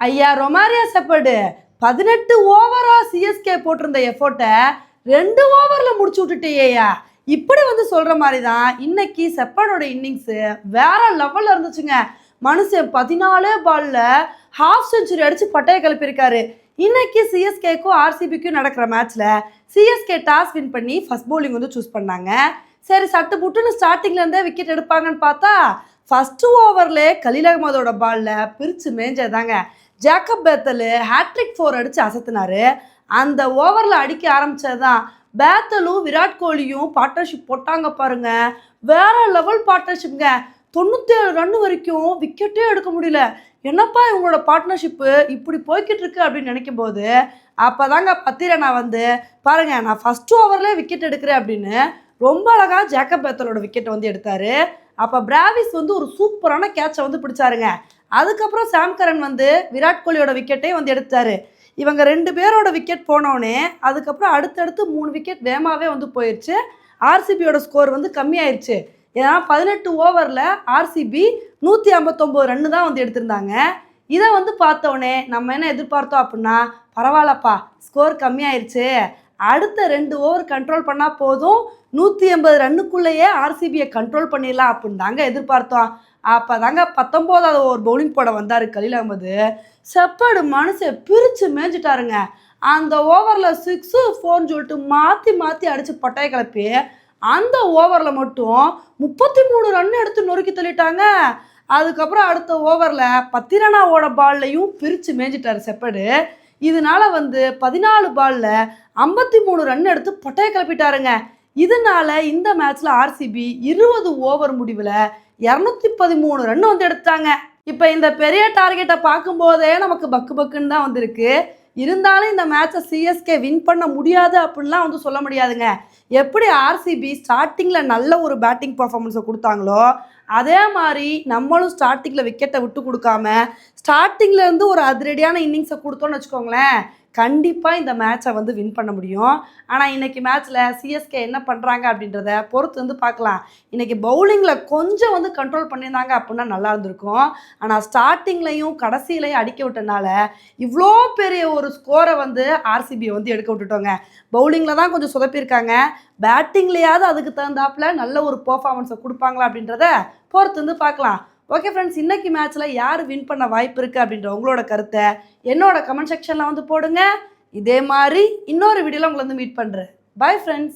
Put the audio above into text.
ஐயா Romario shepherd பதினெட்டு ஓவரா சிஎஸ்கே போட்டிருந்த எஃபோர்ட்டை ரெண்டு ஓவரில் முடிச்சு விட்டுட்டேயா இப்படி வந்து சொல்கிற மாதிரி தான் இன்னைக்கு செப்பர்டோட இன்னிங்ஸு வேற லெவலில் இருந்துச்சுங்க. மனுஷன் பதினாலே பாலில் ஹாஃப் செஞ்சுரி அடித்து பட்டையை கிளப்பியிருக்காரு. இன்னைக்கு சிஎஸ்கேக்கும் ஆர்சிபிக்கும் நடக்கிற மேட்ச்சில் சிஎஸ்கே டாஸ் வின் பண்ணி ஃபர்ஸ்ட் பவுலிங் வந்து சூஸ் பண்ணாங்க. சரி சட்டு புட்டுன்னு ஸ்டார்டிங்லேருந்தே விக்கெட் எடுப்பாங்கன்னு பார்த்தா ஃபஸ்ட்டு ஓவரில் கலீல் அகமதோட பாலில் பிரித்து மேஞ்சதாங்க ஜேக்கப் பேத்தல் ஹேட்ரிக் ஃபோர் அடித்து அசத்துனாரு. அந்த ஓவரில் அடிக்க ஆரம்பிச்சது தான் பேத்தலும் விராட் கோலியும் பார்ட்னர்ஷிப் போட்டாங்க பாருங்க. வேற லெவல் பார்ட்னர்ஷிப்ங்க தொண்ணூற்றேழு ரன் வரைக்கும் விக்கெட்டே எடுக்க முடியல. என்னப்பா இவங்களோட பார்ட்னர்ஷிப்பு இப்படி போய்கிட்டு இருக்கு அப்படின்னு நினைக்கும் போது அப்போதாங்க பத்திரனா வந்து பாருங்க நான் ஃபர்ஸ்ட் ஓவர்லேயே விக்கெட் எடுக்கிறேன் அப்படின்னு ரொம்ப அழகாக ஜேக்கப் பேத்தலோட விக்கெட்டை வந்து எடுத்தாரு. அப்போ பிராவிஸ் வந்து ஒரு சூப்பரான கேட்சை வந்து பிடிச்சாருங்க. அதுக்கப்புறம் சாம்கரன் வந்து விராட் கோலியோட விக்கெட்டையும் வந்து எடுத்தார். இவங்க ரெண்டு பேரோட விக்கெட் போனோடனே அதுக்கப்புறம் அடுத்தடுத்து மூணு விக்கெட் வேகமாகவே வந்து போயிடுச்சு ஆர்சிபியோட ஸ்கோர் வந்து கம்மியாயிருச்சு. ஏன்னா பதினெட்டு ஓவரில் ஆர்சிபி நூற்றி ஐம்பத்தொம்போது ரன்னு தான் வந்து எடுத்திருந்தாங்க. இதை வந்து பார்த்தோன்னே நம்ம என்ன எதிர்பார்த்தோம் அப்படின்னா பரவாயில்லப்பா ஸ்கோர் கம்மியாயிருச்சு. அடுத்த ரெண்டு ஓவர் கண்ட்ரோல் பண்ணால் போதும். நூற்றி எண்பது ரன்னுக்குள்ளேயே ஆர்சிபியை கண்ட்ரோல் பண்ணிடலாம் அப்படின்னு தாங்க எதிர்பார்த்தோம். அப்போ தாங்க பத்தொம்போதாவது ஓவர் பவுலிங் போட வந்தார் கலீல் அகமது. செப்படு மனுஷன் பிரித்து மேய்ஞ்சிட்டாருங்க. அந்த ஓவரில் சிக்ஸு ஃபோர்னு சொல்லிட்டு மாற்றி மாற்றி அடித்து பட்டையை கிளப்பி அந்த ஓவரில் மட்டும் முப்பத்தி மூணு ரன் எடுத்து நொறுக்கி தள்ளிட்டாங்க. அதுக்கப்புறம் அடுத்த ஓவரில் பத்திரனாவோட பால்லையும் பிரித்து மேய்ஞ்சிட்டார் செப்படு. இதனால வந்து பதினாலு பாலில் ஐம்பத்தி மூணு ரன் எடுத்து பொட்டையை கிளப்பிட்டாருங்க. இதனால இந்த மேட்ச்ல ஆர்சிபி இருபது ஓவர் முடிவில் இரநூத்தி பதிமூணு ரன் வந்து எடுத்தாங்க இப்போ இந்த பெரிய டார்கெட்டை பார்க்கும்போதே நமக்கு பக்கு பக்குன்னு தான் வந்திருக்கு. இருந்தாலும் இந்த மேட்சை சிஎஸ்கே வின் பண்ண முடியாது அப்படின்லாம் வந்து சொல்ல முடியாதுங்க. எப்படி ஆர்சிபி ஸ்டார்டிங்கில் நல்ல ஒரு பேட்டிங் பர்ஃபார்மன்ஸை கொடுத்தாங்களோ அதே மாதிரி நம்மளும் ஸ்டார்டிங்கில் விக்கெட்டை விட்டு கொடுக்காம ஸ்டார்டிங்ல இருந்து ஒரு அதிரடியான இன்னிங்ஸை கொடுத்தோன்னு வச்சுக்கோங்களேன் கண்டிப்பாக இந்த மேட்சை வந்து வின் பண்ண முடியும். ஆனால் இன்னைக்கு மேட்ச்சில் சிஎஸ்கே என்ன பண்ணுறாங்க அப்படின்றத பொறுத்து வந்து பார்க்கலாம். இன்னைக்கு பவுலிங்கில் கொஞ்சம் வந்து கண்ட்ரோல் பண்ணியிருந்தாங்க அப்படின்னா நல்லா இருந்திருக்கும். ஆனால் ஸ்டார்டிங்லையும் கடைசியிலையும் அடிக்க விட்டனால இவ்வளோ பெரிய ஒரு ஸ்கோரை வந்து ஆர்சிபியை வந்து எடுக்க விட்டுட்டோங்க. பவுலிங்கில் தான் கொஞ்சம் சொதப்பியிருக்காங்க. பேட்டிங்லேயாவது அதுக்கு தகுந்தாப்புல நல்ல ஒரு பர்ஃபார்மன்ஸை கொடுப்பாங்களா அப்படின்றத பொறுத்து வந்து பார்க்கலாம். ஓகே ஃப்ரெண்ட்ஸ் இன்னைக்கு மேட்ச்சில் யார் வின் பண்ண வாய்ப்பு இருக்குது அப்படின்ற உங்களோட கருத்தை என்னோட கமெண்ட் செக்ஷனில் வந்து போடுங்க. இதே மாதிரி இன்னொரு வீடியோவில் உங்களை வந்து மீட் பண்ணுறேன் பாய் ஃப்ரெண்ட்ஸ்